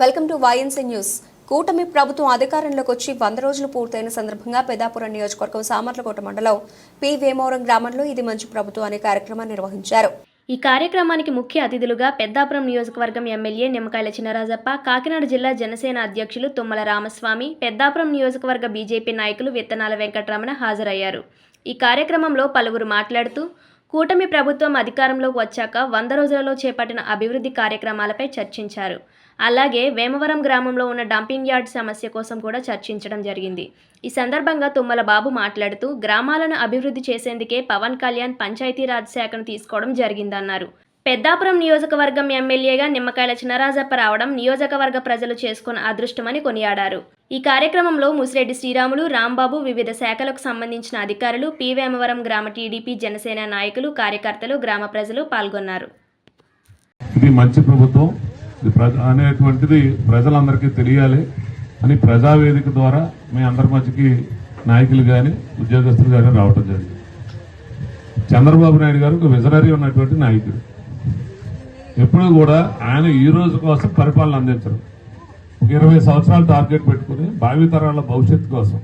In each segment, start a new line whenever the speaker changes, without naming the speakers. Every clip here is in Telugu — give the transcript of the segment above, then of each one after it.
Welcome to YNC news. కూటమి ప్రభుత్వం అధికారంలోకి వచ్చి వంద రోజులు పూర్తయిన సందర్భంగా పెదాపురం నియోజకవర్గం సామర్లకోట మండలం పి. వేమవరం గ్రామంలో ఇది మంచి ప్రభుత్వం అనే కార్యక్రమాన్ని నిర్వహించారు.
ఈ కార్యక్రమానికి ముఖ్య అతిథులుగా పెద్దాపురం నియోజకవర్గం ఎమ్మెల్యే నిమ్మకాయల చినరాజప్ప కాకినాడ జిల్లా జనసేన అధ్యక్షులు తుమ్మల రామస్వామి పెద్దాపురం నియోజకవర్గ బీజేపీ నాయకులు విత్తనాల వెంకటరమణ హాజరయ్యారు. ఈ కార్యక్రమంలో పలువురు మాట్లాడుతూ కూటమి ప్రభుత్వం అధికారంలోకి వచ్చాక వంద రోజులలో చేపట్టిన అభివృద్ధి కార్యక్రమాలపై చర్చించారు. అలాగే వేమవరం గ్రామంలో ఉన్న డంపింగ్ యార్డ్ సమస్య కోసం కూడా చర్చించడం జరిగింది. ఈ సందర్భంగా తుమ్మల బాబు మాట్లాడుతూ గ్రామాలను అభివృద్ధి చేసేందుకే పవన్ కళ్యాణ్ పంచాయతీరాజ్ శాఖను తీసుకోవడం జరిగిందన్నారు. పెద్దాపురం నియోజకవర్గం ఎమ్మెల్యేగా నిమ్మకాయల చినరాజప్ప రావడం నియోజకవర్గ ప్రజలు చేసుకున్న అదృష్టమని కొనియాడారు. ఈ కార్యక్రమంలో ముసిరెడ్డి శ్రీరాములు రాంబాబు వివిధ శాఖలకు సంబంధించిన అధికారులు పి వేమవరం గ్రామ టీడీపీ జనసేన నాయకులు కార్యకర్తలు గ్రామ ప్రజలు పాల్గొన్నారు.
ఇది మంచి ప్రభుత్వం. అనేటువంటిది ప్రజలందరికీ తెలియాలి. అని ప్రజావేదిక ద్వారా మీ అందరి మధ్యకి నాయకులు కానీ ఉద్యోగస్తులు కానీ రావటం జరిగింది. చంద్రబాబు నాయుడు గారు ఒక విజనరీ ఉన్నటువంటి నాయకుడు. ఎప్పుడూ కూడా ఆయన ఈ రోజు కోసం పరిపాలన అందించరు. ఒక ఇరవై సంవత్సరాలు టార్గెట్ పెట్టుకుని భావితరాల భవిష్యత్తు కోసం.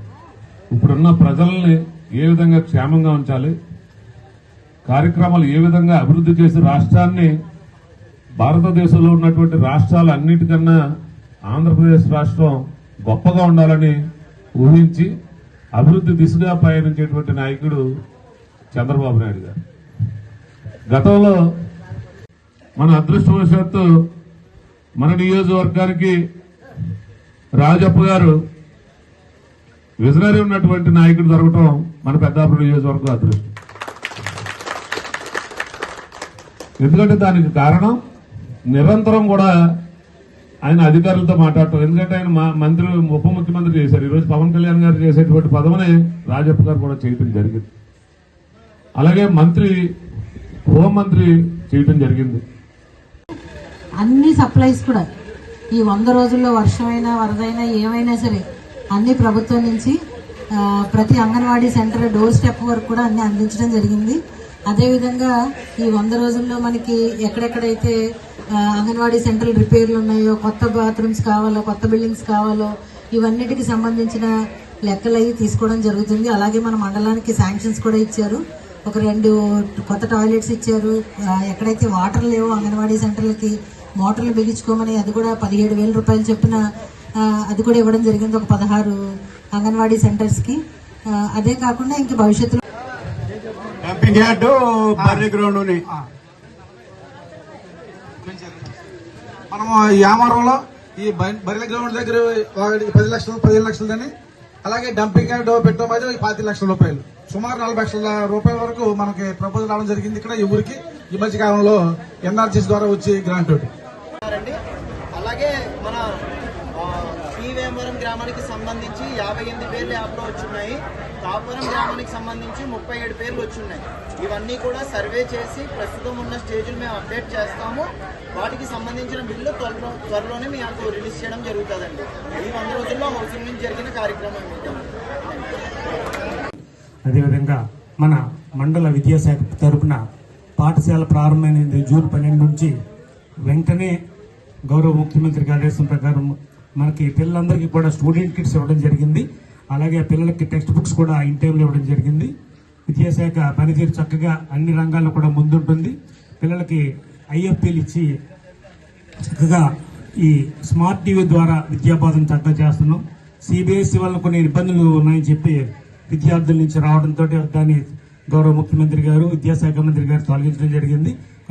ఇప్పుడున్న ప్రజల్ని ఏ విధంగా క్షేమంగా ఉంచాలి? కార్యక్రమాలు ఏ విధంగా అభివృద్ధి చేసి రాష్ట్రాన్ని భారతదేశంలో ఉన్నటువంటి రాష్ట్రాలు అన్నిటికన్నా ఆంధ్రప్రదేశ్ రాష్ట్రం గొప్పగా ఉండాలని ఊహించి అభివృద్ధి దిశగా పయనించేటువంటి నాయకుడు చంద్రబాబు నాయుడు గారు. గతంలో మన అదృష్టవశాత్తు మన నియోజకవర్గానికి రాజప్ప గారు విజనరీ ఉన్నటువంటి నాయకుడు దొరకటం మన పెద్దాపురం నియోజకవర్గం అదృష్టం. ఎందుకంటే దానికి కారణం నిరంతరం కూడా ఆయన అధికారులతో మాట్లాడటం. ఎందుకంటే ఆయన మా మంత్రి ఉప ముఖ్యమంత్రి చేశారు. ఈరోజు పవన్ కళ్యాణ్ గారు చేసేటువంటి పదవిని రాజప్ప గారు కూడా చేయటం జరిగింది. అలాగే మంత్రి హోంమంత్రి చేయటం జరిగింది.
అన్ని సప్లైస్ కూడా ఈ వంద రోజుల్లో వర్షమైనా వరదైనా ఏమైనా సరే అన్ని ప్రభుత్వం నుంచి ప్రతి అంగన్వాడీ సెంటర్ డోర్ స్టెప్ వరకు కూడా అన్ని అందించడం జరిగింది. అదేవిధంగా ఈ వంద రోజుల్లో మనకి ఎక్కడెక్కడైతే అంగన్వాడీ సెంటర్లు రిపేర్లు ఉన్నాయో కొత్త బాత్రూమ్స్ కావాలో కొత్త బిల్డింగ్స్ కావాలో ఇవన్నిటికి సంబంధించిన లెక్కలు అవి తీసుకోవడం జరుగుతుంది. అలాగే మన మండలానికి శాంక్షన్స్ కూడా ఇచ్చారు. ఒక రెండు కొత్త టాయిలెట్స్ ఇచ్చారు. ఎక్కడైతే వాటర్ లేవో అంగన్వాడీ సెంటర్లకి మోటార్లు బిగించుకోమని అది కూడా పదిహేడు వేల రూపాయలు చొప్పున అది కూడా ఇవ్వడం జరిగింది ఒక పదహారు అంగన్వాడీ సెంటర్స్కి. అదే కాకుండా ఇంక భవిష్యత్తులో
మనము ఈ
మనము యామారంలో ఈ బరిల గ్రౌండ్ దగ్గర వాడి పది లక్షలు పదిహేను లక్షలని అలాగే డంపింగ్ యార్డ్ పెట్టడం అయితే పాతి లక్షల రూపాయలు. సుమారు నలభై లక్షల రూపాయల వరకు మనకి ప్రపోజల్ రావడం జరిగింది ఇక్కడ ఈ ఊరికి. ఈ మధ్య కాలంలో ఎన్ఆర్జీస్ ద్వారా వచ్చి గ్రాంట్ ఒకటి
ఉన్నారండి అలాగే మన ఆ, పి గ్రామానికి సంబంధించి యాభై ఎనిమిది పేర్లు యాప్లో వచ్చున్నాయి. కాపురం గ్రామానికి సంబంధించి ముప్పై ఏడు పేర్లు వచ్చున్నాయి. ఇవన్నీ కూడా సర్వే చేసి ప్రస్తుతం ఉన్న స్టేజ్లు మేము అప్డేట్ చేస్తాము. వాటికి సంబంధించిన బిల్లు త్వరలో త్వరలోనే మీకు రిలీజ్ చేయడం జరుగుతుందండి. ఈ వంద రోజుల్లో హౌసింగ్ నుంచి జరిగిన కార్యక్రమం
అదేవిధంగా మన మండల విద్యాశాఖ తరపున పాఠశాల ప్రారంభమైనది జూన్ పన్నెండు నుంచి వెంటనే గౌరవ ముఖ్యమంత్రి ఆదేశం ప్రకారం మనకి పిల్లలందరికీ కూడా స్టూడెంట్ కిట్స్ ఇవ్వడం జరిగింది. అలాగే పిల్లలకి టెక్స్ట్ బుక్స్ కూడా ఇన్ టైంలో ఇవ్వడం జరిగింది. విద్యాశాఖ పనితీరు చక్కగా అన్ని రంగాల్లో కూడా ముందుంటుంది. పిల్లలకి ఐఎఫ్పీలు ఇచ్చి చక్కగా ఈ స్మార్ట్ టీవీ ద్వారా విద్యాబోధన చక్కగా చేస్తున్నాం. సిబిఎస్ఈ వల్ల కొన్ని ఇబ్బందులు ఉన్నాయని చెప్పి విద్యార్థుల నుంచి రావడంతో దాన్ని గౌరవ ముఖ్యమంత్రి గారు విద్యాశాఖ మంత్రి గారు తొలగించడం జరిగింది.